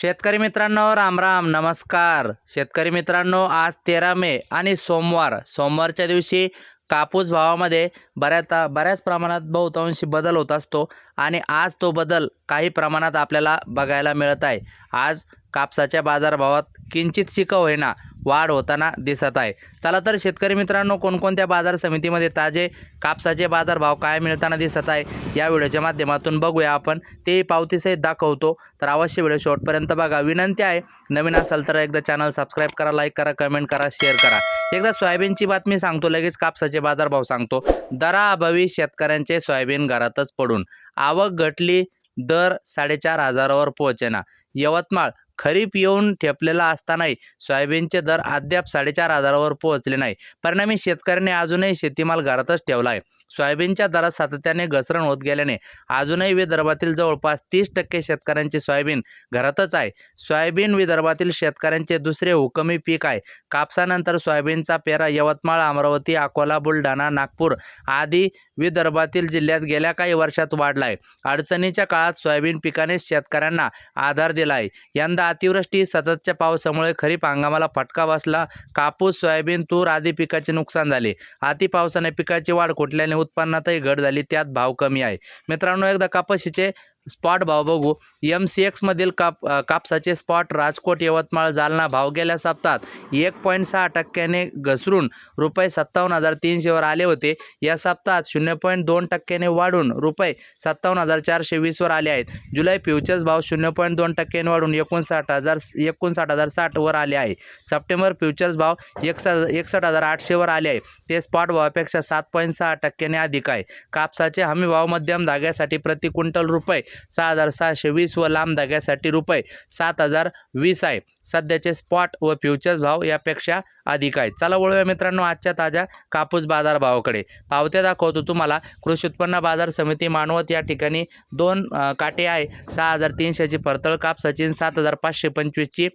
शेतकरी मित्रांनो राम राम नमस्कार. शेतकरी मित्रांनो आज तेरा मे आणि सोमवार. सोमवारच्या दिवशी कापूस भावामध्ये बऱ्याच बऱ्याच प्रमाणात बहुतांशी बदल होत असतो आणि आज तो बदल काही प्रमाणात आपल्याला बघायला मिळत आहे. आज कापसाच्या बाजारभावात किंचित शिकव होईना वाढ होताना दिसत आहे. चला तर शेतकरी मित्रांनो कोणकोणत्या बाजार समितीमध्ये ताजे कापसाचे बाजारभाव काय मिळताना दिसत आहे या व्हिडिओच्या माध्यमातून बघूया आपण. ते पावतीसहित दाखवतो. तर अवश्य व्हिडिओ शेवटपर्यंत बघा. विनंती आहे नवीन असाल तर एकदा चॅनल सबस्क्राईब करा लाईक करा कमेंट करा शेअर करा. एकदा सोयाबीनची बातमी सांगतो लगेच कापसाचे बाजारभाव सांगतो. दराअभावी शेतकऱ्यांचे सोयाबीन घरातच पडून. आवक घटली दर साडेचार हजारावर पोहोचेना. यवतमाळ खरीप येऊन ठेपलेला असतानाही सोयाबीनचे दर अद्याप साडेचार हजारावर पोहोचले नाही. परिणामी शेतकऱ्यांनी अजूनही शेतीमाल घरातच ठेवला आहे. सोयाबीनच्या दरात सातत्याने घसरण होत गेल्याने अजूनही विदर्भातील जवळपास तीस टक्के शेतकऱ्यांचे सोयाबीन घरातच आहे. सोयाबीन विदर्भातील शेतकऱ्यांचे दुसरे हुकमी पीक आहे. कापसानंतर सोयाबीनचा पेरा यवतमाळ अमरावती अकोला बुलढाणा नागपूर आदी विदर्भातील जिल्ह्यात गेल्या काही वर्षात वाढला आहे अडचणीच्या काळात सोयाबीन पिकाने शेतकऱ्यांना आधार दिला आहे यंदा अतिवृष्टी सततच्या पावसामुळे खरीप हंगामाला फटका बसला. कापूस सोयाबीन तूर आदी पिकाचे नुकसान झाले. अतिपावसाने पिकाची वाढ कुठल्याने उत्पन्नातही घट झाली त्यात भाव कमी आहे. मित्रांनो एकदा कापशीचे स्पॉट भाव बघू. एम सी एक्समधील काप कापसाचे स्पॉट राजकोट यवतमाळ जालना भाव गेल्या सप्ताहात एक पॉईंट सहा टक्क्याने घसरून रुपये सत्तावन्न हजार तीनशेवर आले होते. या सप्ताहात शून्य पॉईंट दोन टक्क्याने वाढून रुपये सत्तावन्न हजार चारशे वीसवर आले आहेत. जुलै फ्युचर्स भाव शून्य पॉईंट दोन टक्क्याने वाढून एकोणसाठ हजार एकोणसाठ हजार साठवर आले आहे. सप्टेंबर फ्युचर्स भाव एकसा एकसष्ट हजार आठशेवर आले आहे. ते स्पॉट भावापेक्षा सात पॉईंट सहा टक्क्याने अधिक आहे. कापसाचे हमी भाव मध्यम धाग्यासाठी प्रति क्विंटल रुपये सहा हजार सहाशे वीस व लांब धाग्यासाठी रुपये सात हजार वीस आहे. सध्याचे स्पॉट व फ्युचर्स भाव यापेक्षा अधिक आहेत. चला वळूया मित्रांनो आजच्या ताज्या कापूस बाजार भावाकडे. पावत्या दाखवतो तुम्हाला. कृषी उत्पन्न बाजार समिती मानवत या ठिकाणी दोन काटे आहे. सहा हजार तीनशेची परतळ कापसाची आणि सात हजार पाचशे पंचवीसची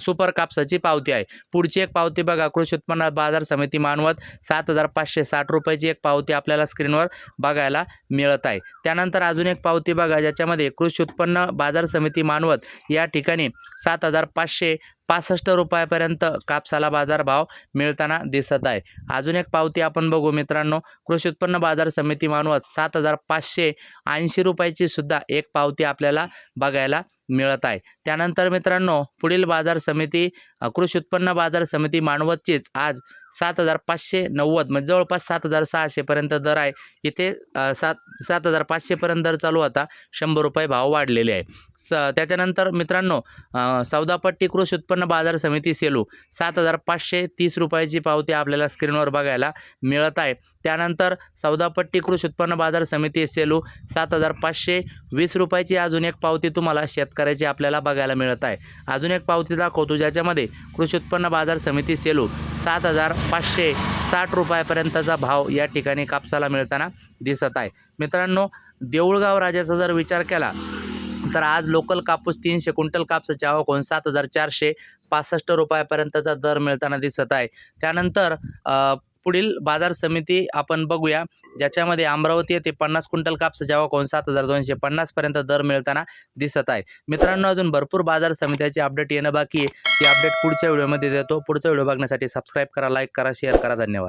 सुपर कापसाची पावती आहे. पुढची एक पावती बघा. कृषी उत्पन्न बाजार समिती मानवत सात हजार पाचशे साठ रुपयाची एक पावती आपल्याला स्क्रीनवर बघायला मिळत आहे. त्यानंतर अजून एक पावती बघा ज्याच्यामध्ये कृषी उत्पन्न बाजार समिती मानवत या ठिकाणी सात हजार पाचशे पासष्ट रुपयापर्यंत कापसाला बाजारभाव मिळताना दिसत आहे. अजून एक पावती आपण बघू मित्रांनो. कृषी उत्पन्न बाजार समिती मानवत सात हजार पाचशे ऐंशी रुपयाची सुद्धा एक पावती आपल्याला बघायला मिळत आहे. त्यानंतर मित्रांनो पुढील बाजार समिती कृषी उत्पन्न बाजार समिती मानवतचीच आज सात हजार पाचशे नव्वद म्हणजे जवळपास सात हजार सहाशेपर्यंत दर आहे. इथे सात सात हजार पाचशेपर्यंत दर चालू होता. शंभर रुपये भाव वाढलेले आहे. स त्याच्यानंतर मित्रांनो सौदापट्टी कृषी उत्पन्न बाजार समिती सेलू सात हजार पाचशे तीस रुपयाची पावती आपल्याला स्क्रीनवर बघायला मिळत आहे. त्यानंतर सौदापट्टी कृषी उत्पन्न बाजार समिती सेलू सात हजार पाचशे वीस रुपयाची अजून एक पावती तुम्हाला शेतकऱ्याची आपल्याला बघायला मिळत आहे. अजून एक पावती दाखवतो ज्याच्यामध्ये कृषी उत्पन्न बाजार समिती सेलू सात हजार पाचशे साठ रुपयापर्यंतचा भाव या ठिकाणी कापसाला मिळताना दिसत आहे. मित्रांनो देऊळगाव राजाचा जर विचार केला तर आज लोकल कापूस तीनशे क्विंटल कापसाची आवक होऊन सात हजार चारशे पासष्ट रुपयापर्यंतचा दर मिळताना दिसत आहे. त्यानंतर पुढील बाजार समिती आपण बघूया ज्याच्यामध्ये अमरावती येथे पन्नास क्विंटल कापसाची आवक होऊन सात हजार दोनशे पन्नासपर्यंत दर मिळताना दिसत आहे. मित्रांनो अजून भरपूर बाजार समित्याची अपडेट येणं बाकी आहे. ती अपडेट पुढच्या व्हिडिओमध्ये देतो. पुढचा व्हिडिओ बघण्यासाठी सबस्क्राईब करा लाईक करा शेअर करा. धन्यवाद.